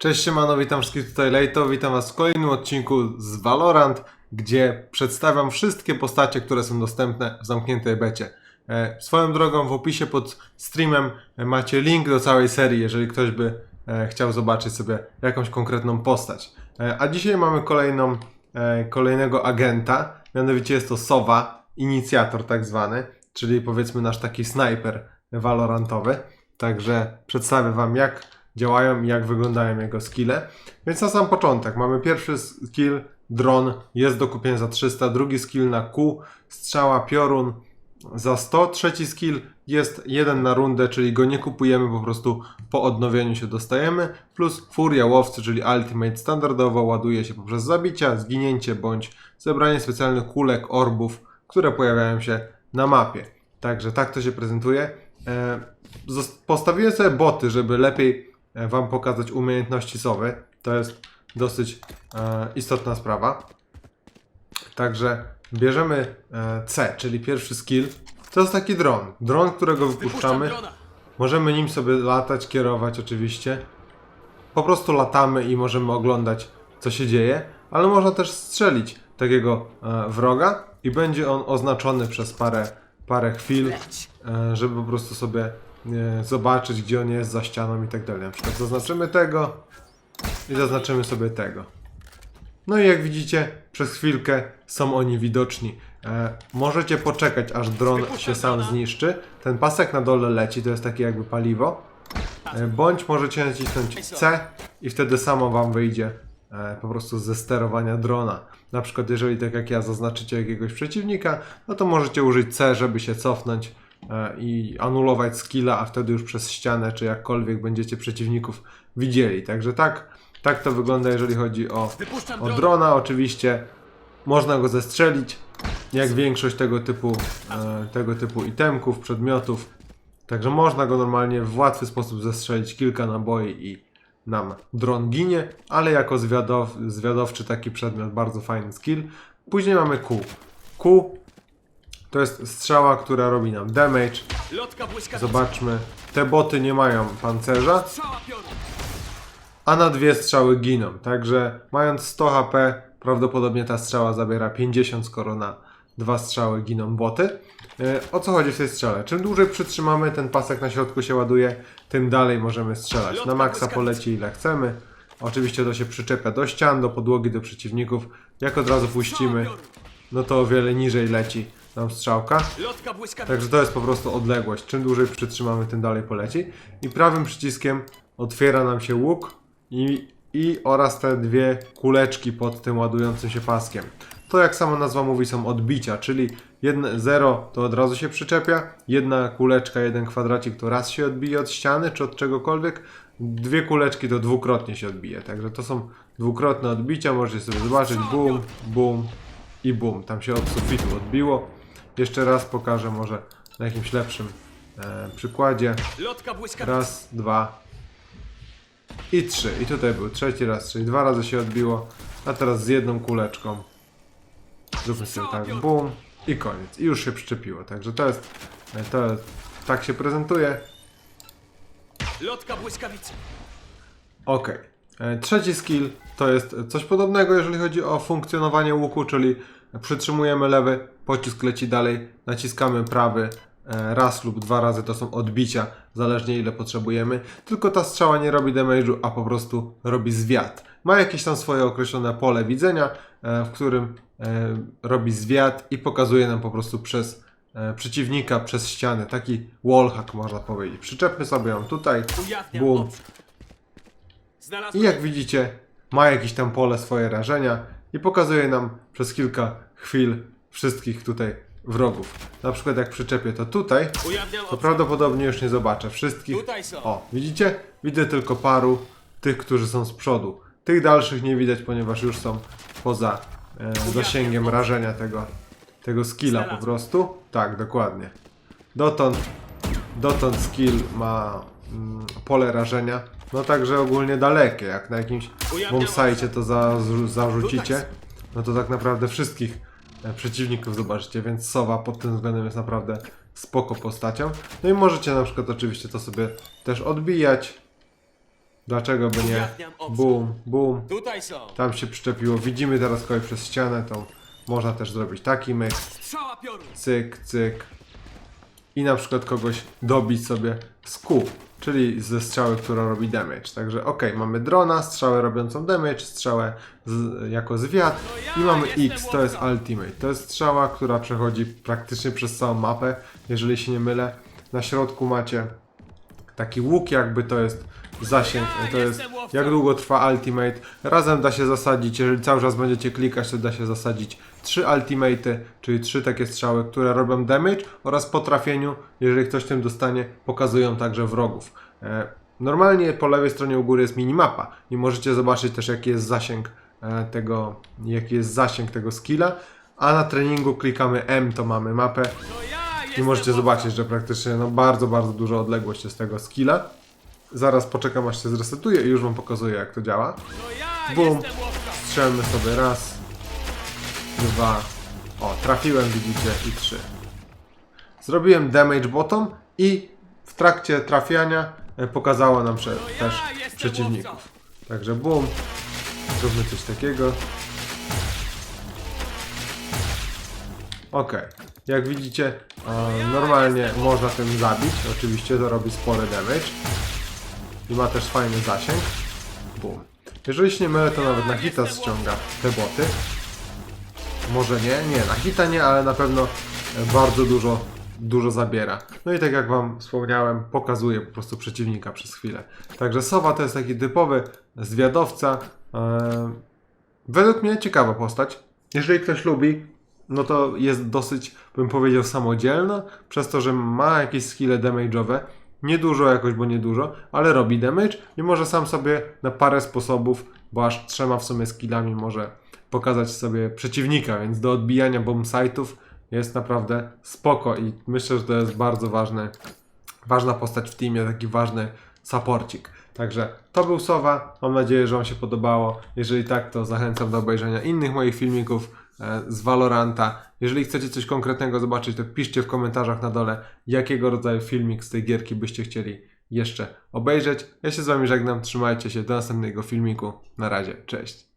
Cześć siemano, witam wszystkich tutaj Lejto, witam was w kolejnym odcinku z Valorant, gdzie przedstawiam wszystkie postacie, które są dostępne w zamkniętej becie. E, swoją drogą w opisie pod streamem macie link do całej serii, jeżeli ktoś by e, chciał zobaczyć sobie jakąś konkretną postać. E, a dzisiaj mamy kolejną, e, kolejnego agenta, mianowicie jest to Sowa, inicjator tak zwany, czyli powiedzmy nasz taki snajper valorantowy. Także przedstawię wam jak działają i jak wyglądają jego skille. Więc na sam początek mamy pierwszy skill dron, jest do kupienia za 300, drugi skill na Q, strzała piorun za 100, trzeci skill jest jeden na rundę, czyli go nie kupujemy, po prostu po odnowieniu się dostajemy, plus furia łowcy, czyli ultimate standardowo ładuje się poprzez zabicia, zginięcie bądź zebranie specjalnych kulek, orbów, które pojawiają się na mapie. Także tak to się prezentuje. E, Postawiłem sobie boty, żeby lepiej Wam pokazać umiejętności sowy. To jest dosyć e, istotna sprawa. Także bierzemy e, C, czyli pierwszy skill. To jest taki dron. Dron, którego wypuszczamy. Możemy nim sobie latać, kierować oczywiście. Po prostu latamy i możemy oglądać, co się dzieje, ale można też strzelić takiego e, wroga i będzie on oznaczony przez parę, parę chwil, e, żeby po prostu sobie e, zobaczyć, gdzie on jest za ścianą i tak dalej. Na przykład zaznaczymy tego i zaznaczymy sobie tego. No i jak widzicie, przez chwilkę są oni widoczni. E, możecie poczekać, aż dron się sam zniszczy. Ten pasek na dole leci, to jest takie jakby paliwo. E, bądź możecie nacisnąć C i wtedy samo wam wyjdzie e, po prostu ze sterowania drona. Na przykład jeżeli tak jak ja zaznaczycie jakiegoś przeciwnika, no to możecie użyć C, żeby się cofnąć i anulować skilla, a wtedy już przez ścianę czy jakkolwiek będziecie przeciwników widzieli. Także tak, tak to wygląda jeżeli chodzi o, o drona. drona. Oczywiście można go zestrzelić, jak większość tego typu, e, tego typu itemków, przedmiotów. Także można go normalnie w łatwy sposób zestrzelić kilka naboi i nam dron ginie, ale jako zwiadow, zwiadowczy taki przedmiot, bardzo fajny skill. Później mamy Q. Q to jest strzała, która robi nam damage. Zobaczmy, te boty nie mają pancerza, a na dwie strzały giną. Także mając 100 HP, prawdopodobnie ta strzała zabiera 50, skoro na dwa strzały giną boty. E, O co chodzi w tej strzale? Czym dłużej przytrzymamy, ten pasek na środku się ładuje, tym dalej możemy strzelać. Na maksa poleci ile chcemy. Oczywiście to się przyczepia do ścian, do podłogi, do przeciwników. Jak od razu puścimy, no to o wiele niżej leci nam strzałka. Także to jest po prostu odległość. Czym dłużej przytrzymamy, tym dalej poleci. I prawym przyciskiem otwiera nam się łuk i, i oraz te dwie kuleczki pod tym ładującym się paskiem. To jak sama nazwa mówi są odbicia, czyli jedne, zero to od razu się przyczepia, jedna kuleczka, jeden kwadracik to raz się odbije od ściany czy od czegokolwiek, dwie kuleczki to dwukrotnie się odbije. Także to są dwukrotne odbicia, możecie sobie zobaczyć, bum, bum i bum. Tam się od sufitu odbiło. Jeszcze raz pokażę może na jakimś lepszym e, przykładzie. Raz, dwa i trzy. I tutaj był trzeci raz, czyli dwa razy się odbiło, a teraz z jedną kuleczką. Zróbmy sobie tak, bum i koniec. I już się przyczepiło. Także to jest, to jest, tak się prezentuje. Lotka błyskawica. Ok. E, Trzeci skill to jest coś podobnego, jeżeli chodzi o funkcjonowanie łuku, czyli przytrzymujemy lewy, pocisk leci dalej, naciskamy prawy e, raz lub dwa razy, to są odbicia, zależnie ile potrzebujemy. Tylko ta strzała nie robi damage'u, a po prostu robi zwiat. Ma jakieś tam swoje określone pole widzenia, e, w którym e, robi zwiat i pokazuje nam po prostu przez przeciwnika, przez ścianę. Taki wallhack można powiedzieć. Przyczepmy sobie ją tutaj. Znalazłem. i jak widzicie, ma jakieś tam pole swoje rażenia i pokazuje nam przez kilka chwil wszystkich tutaj wrogów. Na przykład jak przyczepię to tutaj, to prawdopodobnie już nie zobaczę wszystkich. O, widzicie? Widzę tylko paru tych, którzy są z przodu. Tych dalszych nie widać, ponieważ już są poza e, zasięgiem rażenia tego, tego skilla po prostu. Tak, dokładnie. Dotąd, dotąd skill ma mm, pole rażenia. No także ogólnie dalekie. Jak na jakimś bombsite to za, zarzucicie, no to tak naprawdę wszystkich e, przeciwników zobaczycie, więc Sowa pod tym względem jest naprawdę spoko postacią. No i możecie na przykład oczywiście to sobie też odbijać. Dlaczego by nie? Tutaj są. Tam się przyczepiło. Widzimy teraz kogoś przez ścianę, to można też zrobić taki myk. Strzała piorun. cyk, cyk. I na przykład kogoś dobić sobie z Q, czyli ze strzały, która robi damage. Także ok, mamy drona, strzałę robiącą damage, strzałę z, jako zwiat i mamy X, to jest ultimate. To jest strzała, która przechodzi praktycznie przez całą mapę, jeżeli się nie mylę. Na środku macie taki łuk jakby to jest zasięg, to jest jak długo trwa ultimate. Razem da się zasadzić, jeżeli cały czas będziecie klikać, to da się zasadzić trzy ultimate'y, czyli trzy takie strzały, które robią damage oraz po trafieniu, jeżeli ktoś tym dostanie, pokazują także wrogów. E, Normalnie po lewej stronie u góry jest minimapa i możecie zobaczyć też jaki jest zasięg e, tego, jaki jest zasięg tego skilla, a na treningu klikamy M, to mamy mapę i możecie zobaczyć, że praktycznie no, bardzo, bardzo duża odległość jest tego skilla. Zaraz poczekam aż się zresetuje i już wam pokazuję jak to działa. Bum. jestem łowca. Strzelmy sobie raz, dwa, o trafiłem widzicie i trzy. Zrobiłem damage bottom i w trakcie trafiania e, pokazało nam prze, ja też przeciwników. Także bum, zróbmy coś takiego. Ok, jak widzicie, e, normalnie można tym zabić. Oczywiście to robi spory damage. I ma też fajny zasięg. Bum. Jeżeli się nie mylę, to nawet na hita ściąga te boty. Może nie, nie, na hita nie, ale na pewno e, bardzo dużo, dużo zabiera. No i tak jak Wam wspomniałem, pokazuje po prostu przeciwnika przez chwilę. Także Sowa to jest taki typowy zwiadowca. E, według mnie ciekawa postać. Jeżeli ktoś lubi, no to jest dosyć, bym powiedział, samodzielna, przez to, że ma jakieś skille damage'owe. Niedużo jakoś, bo niedużo, ale robi damage i może sam sobie na parę sposobów, bo aż trzema w sumie skillami może pokazać sobie przeciwnika, więc do odbijania bombsite'ów jest naprawdę spoko i myślę, że to jest bardzo ważny, ważna postać w teamie, taki ważny supporcik. Także to był Sowa, mam nadzieję, że Wam się podobało. Jeżeli tak, to zachęcam do obejrzenia innych moich filmików z Valoranta. Jeżeli chcecie coś konkretnego zobaczyć, to piszcie w komentarzach na dole, jakiego rodzaju filmik z tej gierki byście chcieli jeszcze obejrzeć. Ja się z Wami żegnam, trzymajcie się, do następnego filmiku. Na razie, cześć.